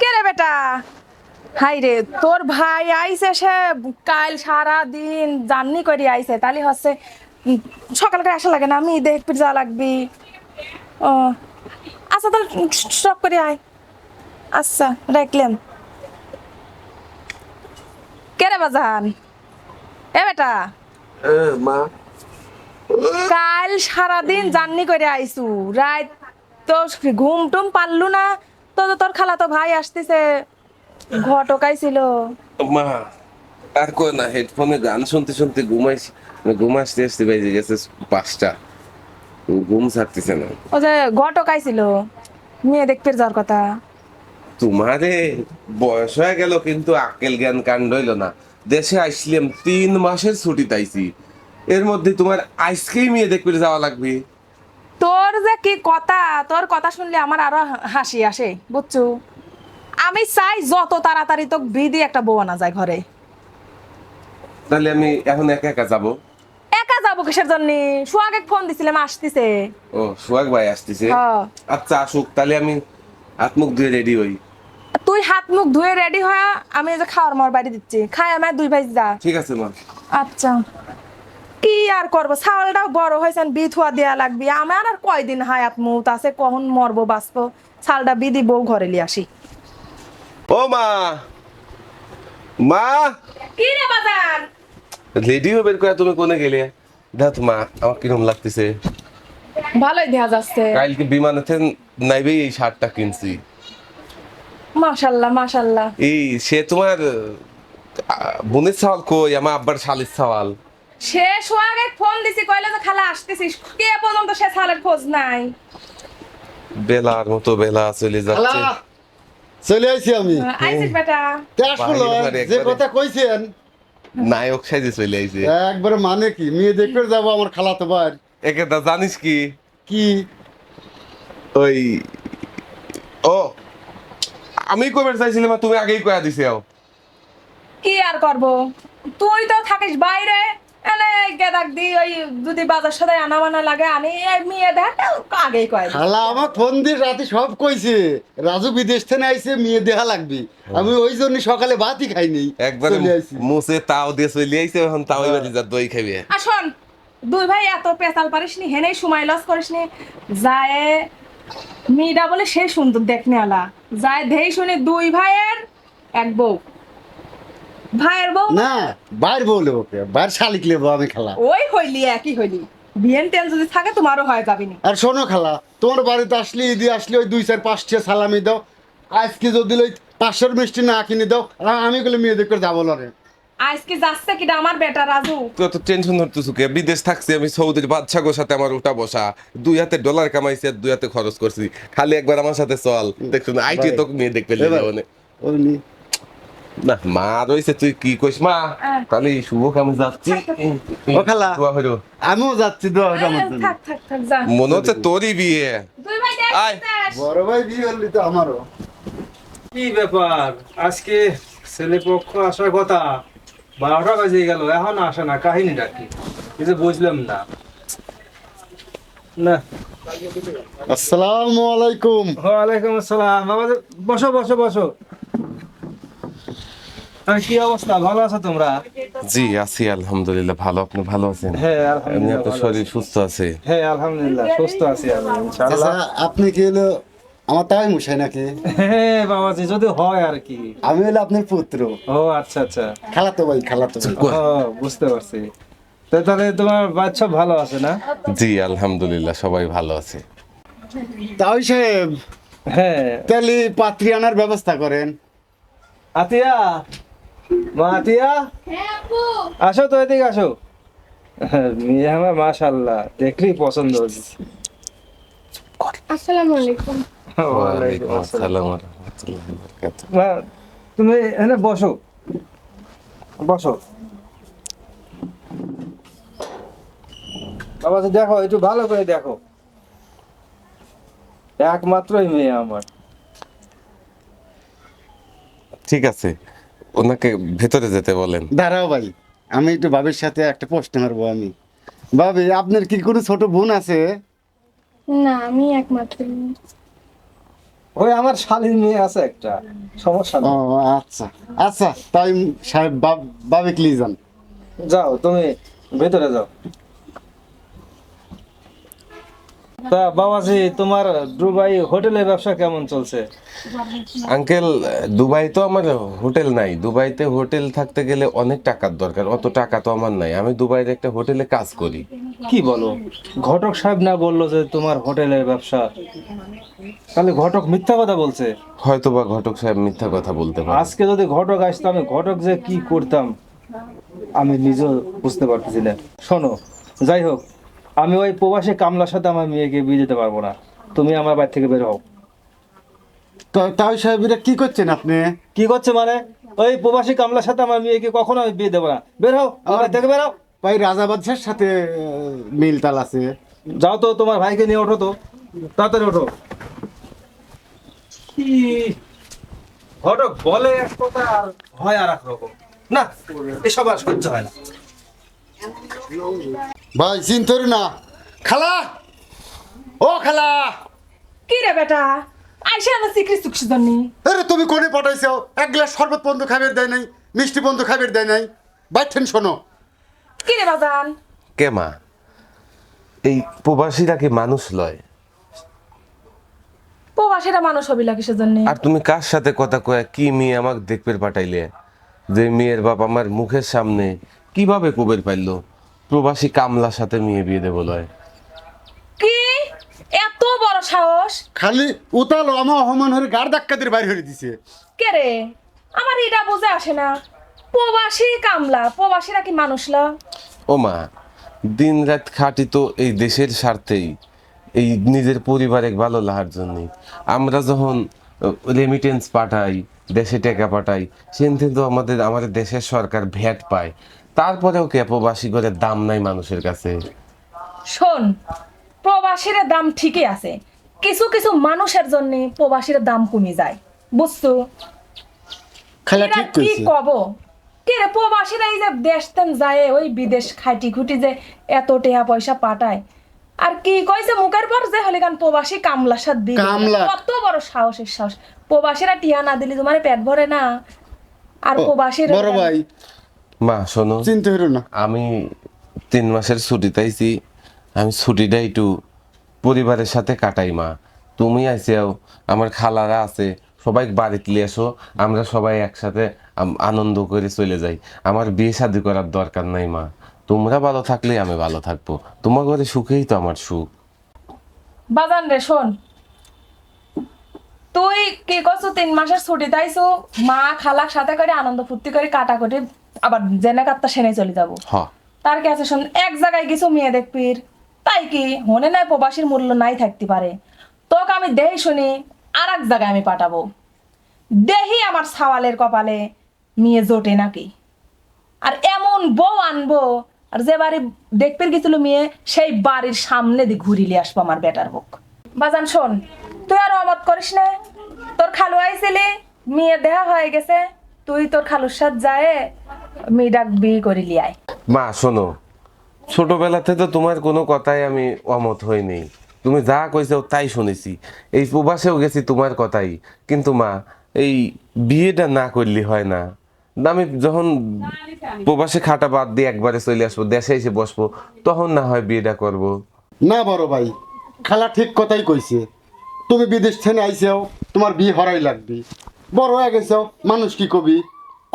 কে রে বেটা? হাই রে তোর ভাই আইছে সে কাল সারা দিন জার্নি করে আইছে তাহলে হচ্ছে সকাল করে আসা লাগে না আমি দেখতে যা লাগবি। ও আচ্ছা তাহলে করে আয়। আচ্ছা রাখলাম। কে রে বাজান? এ বেটা? মা। কাল সারাদিন জার্নি করে আইসু রাত তো ঘুম টুম পারলু না তো তোর খালা তো ভাই আসতেছে ঘটকাইছিল। মা আর কই না হেডফোনে গান শুনতে শুনতে ঘুমাইছি ঘুম আসতে আসতে বেজে গেছে পাঁচটা। ঘুম ছাড়তেছে না। ও যে ঘটকাইছিল মেয়ে দেখতে যাওয়ার কথা। তোমারে বয়স হয়ে গেল কিন্তু আকেল জ্ঞান কাণ্ড হইল না। দেশে আসলাম তিন মাসের ছুটি তাইছি এর মধ্যে তোমার আজকেই মেয়ে দেখতে যাওয়া লাগবে। তোর যে কি কথা? তোর কথা শুনলে আমার আরও হাসি আসে বুঝছু? আমি চাই যত তাড়াতাড়ি তো বিধি একটা বউ আনা যায় ঘরে। তাহলে আমি এখন একা একা যাব? একা যাব কিসের জন্য? সোহাগে ফোন দিছিলাম আসতেছে। ও সোহাগ ভাই আসতেছে? হ্যাঁ। আচ্ছা আসুক তাহলে আমি হাত মুখ ধুয়ে রেডি হই। তুই হাত মুখ ধুয়ে রেডি হয়ে আমি যে খাওয়ার মর বাড়ি দিচ্ছি। খাই আমার দুই ভাই যা। ঠিক আছে মা। আচ্ছা। আর করব? ছাগলটাও বড় হয়েছে বিথুয়া দেয়া লাগবে। আমার আর কয়দিন হায়াত মুত আছে কখন মরবো বাঁচবো? ছালটা বিধি বউ ঘরে লিয়ে আসি। ও মা! মা! কি রে বাজার রেডি হবে করে তুমি কোনে গেলে? দেখ মা আমার কিরম লাগতেছে। ভালোই দেখা যাচ্ছে। কালকে বিমানেতে নাইবেই এই শার্টটা কিনছি। মাশাল্লাহ মাশাল্লাহ। এই সে তোমার বোনের চাওয়াল কই? আমার আব্বার শালির চাওয়াল সে সোহাগে ফোন দিছি কইলে তো খালা আসতেছিস কে পর্যন্ত সে ছালের খোঁজ নাই? বেলার মতো বেলা চলে খালা যাচ্ছে চলে আসছি আমি। আইছিস বেটা। তে যে একবারে। কথা কইছেন। নায়ক সাইজে চলে আইছে। একবারে মানে কি? মেয়ে দেখতে যাব আমার খালাতো ভাই। একে দা জানিস কি? কি? ওই ও আমি কবে চাইছিলাম তুমি আগেই কয়া দিছে কি আর করব? তুই তো থাকিস বাইরে। এনে গেদাক দি ওই যদি বাজার সাথে আনা মানা লাগে আনি। মেয়ে দেখ আগেই কয়। খালা আমার ফোন দিয়ে রাতে সব কইছে। রাজু বিদেশ থেকে আইছে মেয়ে দেখা লাগবে। আমি ওই জন্য সকালে ভাতই খাইনি একবার মুছে তাও দিয়ে চলে আইছে এখন তাও এবার যা দই খাবে আর শোন দুই ভাই এত পেতাল পারিস নি হেনেই সময় লস করিস নি যায় মেয়েটা বলে সেই সুন্দর দেখনে আলা যায় ধেই শুনি দুই ভাইয়ের এক বউ। ভাইয়ের বউ? না বাইর বলে ওকে বাইর শালিক লেবো আমি খালা ওই হইলি একই হইলি। বিয়েন টেন যদি থাকে তোমারও হয়ে যাবি নি। আর শোনো খালা তোমার বাড়িতে আসলে ঈদে আসলে ওই দুই চার পাঁচটা সালামি দাও। আজকে যদি ওই পাঁচশোর মিষ্টি না কিনে দাও আমি গুলো মেয়ে দেখতে যাব লরে আজকে যাচ্ছে কিনা আমার বেটা রাজু? তো তো টেনশন ধরতেছো কে? বিদেশ থাকছি আমি সৌদির বাদশাগোর সাথে আমার উঠা বসা। দুই হাতে ডলার কামাইছি আর দুই হাতে খরচ করছি। খালি একবার আমার সাথে চল দেখুন আইটি তো মেয়ে দেখবে ওই নি। না মা রইছে তুই কি কইস? মা। তাহলে শুভ কামে যাচ্ছি। ও খালা। দোয়া হইল। আমিও যাচ্ছি দোয়া হইল আমার জন্য। যা। মনে হচ্ছে তোরই বিয়ে। আয়। বড় ভাই বিয়ে হলি তো আমারও। কি ব্যাপার? আজকে ছেলে পক্ষ আসার কথা। বারোটা বাজে গেল এখন আসে না কাহিনীটা কি কিছু বুঝলাম না। না। আসসালামু আলাইকুম। ওয়ালাইকুম আসসালাম। বাবা বসো বসো বসো। কি অবস্থা? ভালো আছো তোমরা? জি আছি আলহামদুলিল্লাহ ভালো। আপনি ভালো আছেন? হ্যাঁ আলহামদুলিল্লাহ আপনার শরীর সুস্থ আছে? হ্যাঁ আলহামদুলিল্লাহ সুস্থ আছি আমি ইনশাআল্লাহ। আচ্ছা আপনি কি হলো আমার তাই মশাই নাকি? হ্যাঁ বাবাজি যদি হয় আর কি। আমি হলো আপনার পুত্র। ও আচ্ছা আচ্ছা। খালাতো ভাই খালাতো ভাই। ও বুঝতে পারছি। তো তাহলে তোমার বাচ্চা ভালো আছে না? জি আলহামদুলিল্লাহ সবাই ভালো আছে। তাই সাহেব হ্যাঁ। তাহলে পাত্রী আনার ব্যবস্থা করেন। আতিয়া মা আতিয়া আসো তো এদিকে আসো। মেয়ে আমার মাশাল্লাহ দেখলেই পছন্দ হচ্ছে আসসালামু। আলাইকুম তুমি এখানে বসো। বসো। বাবা দেখো একটু ভালো করে দেখো। একমাত্রই মেয়ে আমার। ঠিক আছে। ওনাকে ভেতরে যেতে বলেন। দাঁড়াও ভাই আমি একটু বাবির সাথে একটা প্রশ্ন মারবো আমি। ভাবি আপনার কি কোনো ছোট বোন আছে? না আমি একমাত্র ওই আমার শালীর মেয়ে আছে একটা সমস্যা ও আচ্ছা আচ্ছা তাই সাহেব বাবি বাবিক লিয়ে যান। যাও তুমি ভেতরে যাও। তা বাবাজি তোমার দুবাই হোটেলের ব্যবসা কেমন চলছে? আঙ্কেল দুবাই তো আমার হোটেল নাই। দুবাইতে হোটেল থাকতে গেলে অনেক টাকার দরকার অত টাকা তো আমার নাই। আমি দুবাইয়ের একটা হোটেলে কাজ করি। কি বলো? ঘটক সাহেব না বলল যে তোমার হোটেলের ব্যবসা? তাহলে ঘটক মিথ্যা কথা বলছে? হয়তো বা ঘটক সাহেব মিথ্যা কথা বলতে পারে। আজকে যদি ঘটক আসতো আমি ঘটক যে কি করতাম আমি নিজেও বুঝতে পারতেছি না শোনো যাই হোক আমি ওই প্রবাসী কামলার সাথে আমার মেয়েকে বিয়ে দিতে পারব না। তুমি আমার বাড়ি থেকে বের হও। তা- তাই সাহেব এটা কি করছেন আপনি? কি করছে মানে? ওই প্রবাসী কামলার সাথে আমার মেয়েকে কখনো আমি বিয়ে দেবো না। বের হও আমার থেকে বের হও। ভাই রাজা বাদশার সাথে মিল তাল আছে। যাও তো তোমার ভাইকে নিয়ে ওঠো তো। তাড়াতাড়ি ওঠো। কি? ঘটক বলে এক কথা আর হয় আর এক রকম। না এসব আর সহ্য হয় না। ভাই চিন্তর না। খালা! ও খালা! কি রে বেটা? আইসা না সিক্রি সুকসি জন্নি আরে তুমি কোনে পাঠাইছো এক গ্লাস শরবত বন্ধ খাবার দেয় নাই মিষ্টি বন্ধ খাবার দেয় নাই। বাইঠেন শোনো। কি রে বাজান? কে মা? এই প্রবাসীরা কি মানুষ লয়? প্রবাসীরা মানুষ হবিলা কিসের জন্য? আর তুমি কার সাথে কথা কয়া? কি মেয়ে আমাকে দেখবে পাঠাইলে? যে মেয়ের বাপ আমার মুখের সামনে কীভাবে কবের পাইলো? প্রবাসী কামলার সাথে মেয়ে বিয়ে দেবো লয়। কি? এত বড় সাহস? খালি উতালো আমার অহমান হয়ে গাড় ধাক্কা দিয়ে বাইর হয়ে দিছে। কে রে? আমার এটা বুঝে আসে না। প্রবাসী কামলা প্রবাসীরা কি মানুষ লা? ও মা দিন রাত খাটি তো এই দেশের স্বার্থেই এই নিজের পরিবারে ভালো লাগার জন্য আমরা যখন রেমিটেন্স পাঠাই দেশে টাকা পাঠাই সেখান থেকে তো আমাদের আমাদের দেশের সরকার ভ্যাট পায়। তারপরেও কে প্রবাসী করে দাম নাই মানুষের কাছে? শোন প্রবাসীর দাম ঠিকই আছে। কিছু কিছু মানুষের জন্য প্রবাসীর দাম কমে যায়। বুঝছ? খালা ঠিক কি কইছে কব? কে রে প্রবাসীরা এই যে দেশ তেন যায় ওই বিদেশ খাইটি খুটি যে এত টেহা পয়সা পাঠায়। আর কি কইছে মুখের পর যে হলে গান প্রবাসী কামলা সাথ দিল কামলা। কত বড় সাহসের সাহস। প্রবাসীরা টিয়া না দিলে তোমার পেট ভরে না। আর প্রবাসীর বড় ভাই মা শোনো। চিন্তা হইল না। আমি তিন মাসের ছুটি তাইছি আমি ছুটিটা একটু পরিবারের সাথে কাটাই মা। তুমি আইসিয়াও আমার খালারা আছে। সবাই বাড়িতে নিয়ে এসো আমরা সবাই একসাথে আনন্দ করে চলে যাই। আমার বিয়ে শাদি করার দরকার নাই মা। তোমরা ভালো থাকলে আমি ভালো থাকব। তোমার ঘরে সুখেই তো আমার সুখ। বাজান রে শোন। তুই কি করছ তিন মাসের ছুটি তাইছো মা খালার সাথে করে আনন্দ ফুর্তি করে কাটা করে আবার জেনে কাত্তা সেনে চলে যাব। তার কাছে শোন এক জায়গায় কিছু মেয়ে দেখবির তাই কি মনে নাই প্রবাসীর মূল্য নাই থাকতে পারে। তোকে আমি দেহি শুনি আর এক জায়গায় আমি পাঠাবো। দেহি আমার সাওয়ালের কপালে মেয়ে জোটে নাকি? আর এমন বউ আনব আর যে বাড়ি দেখতে গেছিল মেয়ে সেই বাড়ির সামনে দিয়ে ঘুরিলে আসব আমার বেটার বুক। বাজান শোন তুই আর অমত করিস না। তোর খালু আইছিলি মেয়ে দেহা হয়ে গেছে তুই তোর খালুর সাথে যায় মেয়েটাক বিয়ে করিলি আয়। মা শোনো। ছোটবেলাতে তো তোমার কোনো কথাই আমি অমত হইনি। তুমি যা কইছো তাই শুনেছি। এই প্রবাসেও গেছি তোমার কথাই। কিন্তু মা এই বিয়েটা না করলে হয় না। আমি যখন প্রবাসে খাটা বাদ দিয়ে একবারে চলে আসব দেশে এসে বসবো তখন না হয় বিয়েটা করব। না বড় ভাই খালা ঠিক কথাই কইছে। তুমি বিদেশ থেকে আইসাও তোমার বিয়ে হরাই লাগবে। বড় হয়ে গেছো মানুষ কি কবি?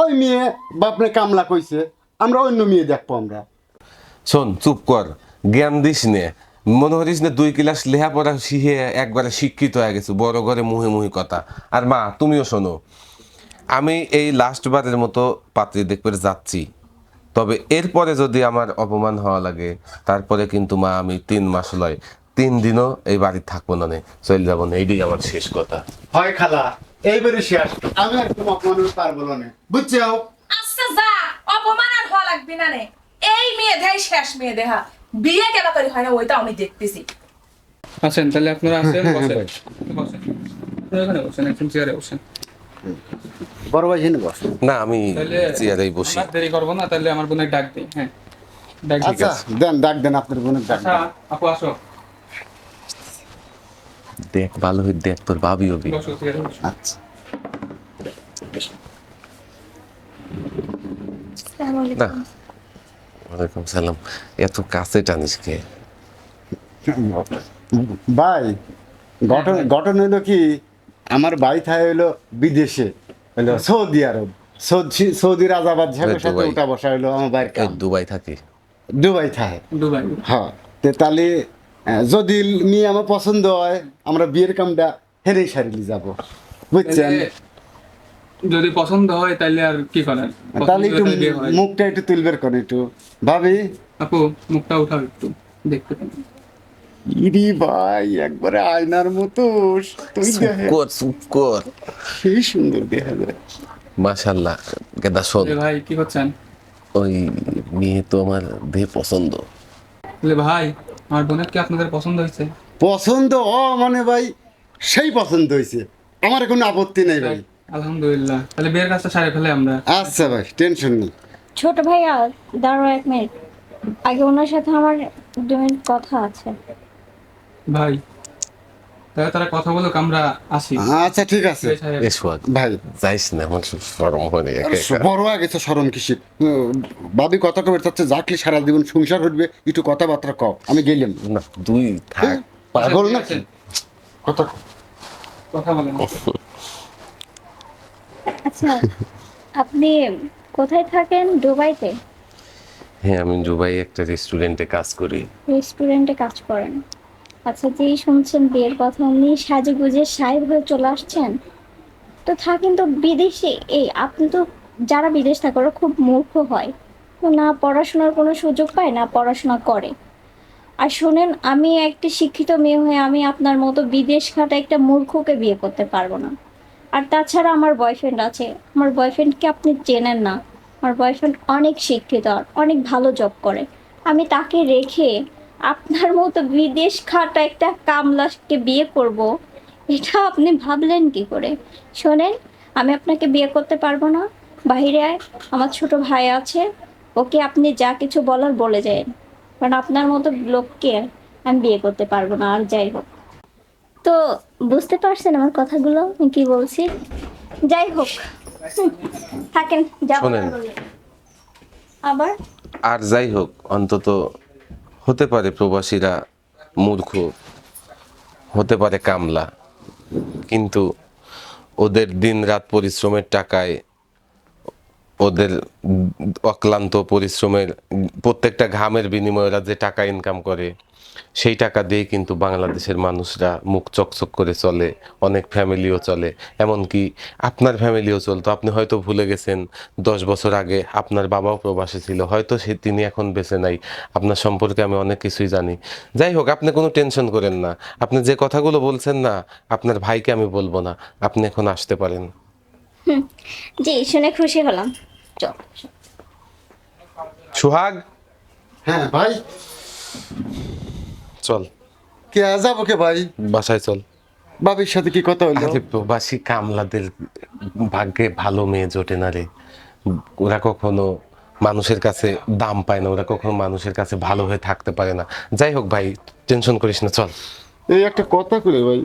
ওই মেয়ে বাপনে কামলা কইছে আমরা অন্য মেয়ে দেখব আমরা। শোন চুপ কর জ্ঞান দিস নে। মনে হরিস না দুই ক্লাস লেখাপড়া শিখে একবারে শিক্ষিত হয়ে গেছে বড় ঘরে মুহে মুহি কথা। আর মা তুমিও শোনো আমি এই লাস্ট বারের মতো পাত্রী দেখতে যাচ্ছি। তবে এরপরে যদি আমার অপমান হওয়া লাগে তারপরে কিন্তু মা আমি তিন মাস লয় তিন দিনও এই বাড়ি থাকব না নে চলে যাব না এইটাই আমার শেষ কথা। হয় খালা। এইবারে শেষ আমি আর তোমার অপমান পারব না বুঝছ? আচ্ছা যা অপমান আর হওয়া লাগবে না রে এই মেয়ে দেহাই শেষ মেয়ে দেহা বিয়ে কেন করি হয় না ওইটা আমি দেখতেছি। আসেন তাহলে আপনারা আসেন বসেন। বসেন। এখানে বসেন চেয়ারে বসেন। বড় ভাই বস না আমি চেয়ারেই বসি। দেরি করব না তাহলে আমার বোনের ডাক দিই হ্যাঁ। ডাক আচ্ছা দেন ডাক দেন আপনার বোনের ডাক। আচ্ছা আপু আসো। দেখ ভালো হয়ে দেখ তোর ভাবি হবি। আচ্ছা। না। ওয়ালাইকুম সালাম। এত কাছে টানিস কে? ভাই ঘটনা ঘটনা হলো কি আমার ভাই থাকে হইল বিদেশে হলো সৌদি আরব। সৌদি সৌদি রাজাবাদ ঝাঁকের সাথে বসা হইল আমার কাম। দুবাই থাকি। দুবাই থাকে দুবাই। হ্যাঁ তে তাহলে আহ, যদি মেয়ে আমার পছন্দ হয় আমরা বিয়ের কামটা হেরেই সারিলি যাব। বুঝছেন? যদি পছন্দ হয় তাহলে আর কি পছন্দ তাহলে একটু হয়। মুখটা একটু তুলবের করে একটু। ভাবি? আপু মুখটা উঠাও একটু দেখতে ইরি ভাই একবারে আয়নার মতো। তুই চুপ দেখে কর চুপ কর। সেই সুন্দর দেখা যায় মাশাল্লাহ গেদা শোন। ভাই কি করছেন? ওই মেয়ে তো আমার দেহ পছন্দ। ভাই আমার বোনের কি আপনাদের পছন্দ হয়েছে? পছন্দ? অ মানে ভাই সেই পছন্দ হয়েছে। আমার কোনো আপত্তি নেই ভাই। আলহামদুলিল্লাহ। তাহলে বিয়ের কাজটা সারে ফেলে আমরা। আচ্ছা ভাই টেনশন নেই। ছোট ভাইয়া দাঁড়ো এক মিনিট। আগে ওনার সাথে আমার দু মিনিট কথা আছে। ভাই তাহলে তারা কথা বলুক আমরা আসি। আচ্ছা ঠিক আছে। এসো ভাই। যাইস না আমার সরম হয়ে। বড় হয়ে গেছে সরম কিসি বাবি কথা কবে চাচ্ছে যাকলি সারা জীবন সংসার হইবে একটু কথাবার্তা কও আমি গেলাম। না তুই থাক। পাগল না কথা কথা বলেন। আচ্ছা আপনি কোথায় থাকেন? দুবাইতে? হ্যাঁ আমি দুবাই একটা রেস্টুরেন্টে কাজ করি। রেস্টুরেন্টে কাজ করেন। আচ্ছা যেই শুনছেন বিয়ের কথা, উনি সাজে গুজে সাহেব হয়ে চলে আসছেন? তো থাকেন তো বিদেশে। এই, আপনি তো যারা বিদেশ থাকে, ওরা খুব মূর্খ হয়। না পড়াশোনার কোনো সুযোগ পায়, না পড়াশোনা করে। আর শোনেন, আমি একটি শিক্ষিত মেয়ে হয়ে আমি আপনার মতো বিদেশ খাটা একটা মূর্খকে বিয়ে করতে পারব না। আর তাছাড়া আমার বয়ফ্রেন্ড আছে। আমার বয়ফ্রেন্ডকে আপনি চেনেন না। আমার বয়ফ্রেন্ড অনেক শিক্ষিত, অনেক ভালো জব করে। আমি তাকে রেখে আপনার মতো বিদেশ খাটা একটা কামলাকে বিয়ে করব। এটা আপনি ভাবলেন কি করে? শোনেন আমি আপনাকে বিয়ে করতে পারব না। বাইরে আমার ছোট ভাই আছে ওকে আপনি যা কিছু বলার বলে যান কারণ আপনার মতো লোককে আমি বিয়ে করতে পারব না আর যাই হোক। তো বুঝতে পারছেন আমার কথাগুলো? আমি কি বলছি? যাই হোক। থাকেন যাব। আবার? আর যাই হোক অন্তত হতে পারে প্রবাসীরা মূর্খ হতে পারে কামলা কিন্তু ওদের দিন রাত পরিশ্রমের টাকায় ওদের অক্লান্ত পরিশ্রমের, প্রত্যেকটা ঘামের বিনিময়ে ওরা যে টাকা ইনকাম করে, সেই টাকা দিয়ে কিন্তু বাংলাদেশের মানুষরা মুখ চকচক করে চলে, অনেক ফ্যামিলিও চলে। এমনকি আপনার ফ্যামিলিও চলতো। আপনি হয়তো ভুলে গেছেন, দশ বছর আগে আপনার বাবাও প্রবাসী ছিল। হয়তো সে, তিনি এখন বেঁচে নাই। আপনার সম্পর্কে আমি অনেক কিছুই জানি। যাই হোক, আপনি কোনো টেনশন করেন না। আপনি যে কথাগুলো বলছেন না, আপনার ভাইকে আমি বলব না। আপনি এখন আসতে পারেন। জি শুনে খুশি হলাম। চল সুহাগ? হ্যাঁ ভাই। চল। কে যাব কে ভাই? বাসায় চল। বাবির সাথে কি কথা হইল আরে প্রবাসী কামলাদের ভাগ্যে ভালো মেয়ে জোটে না রে। ওরা কখনো মানুষের কাছে দাম পায় না ওরা কখনো মানুষের কাছে ভালো হয়ে থাকতে পারে না। যাই হোক ভাই টেনশন করিস না চল। এই একটা কথা কইলে ভাই।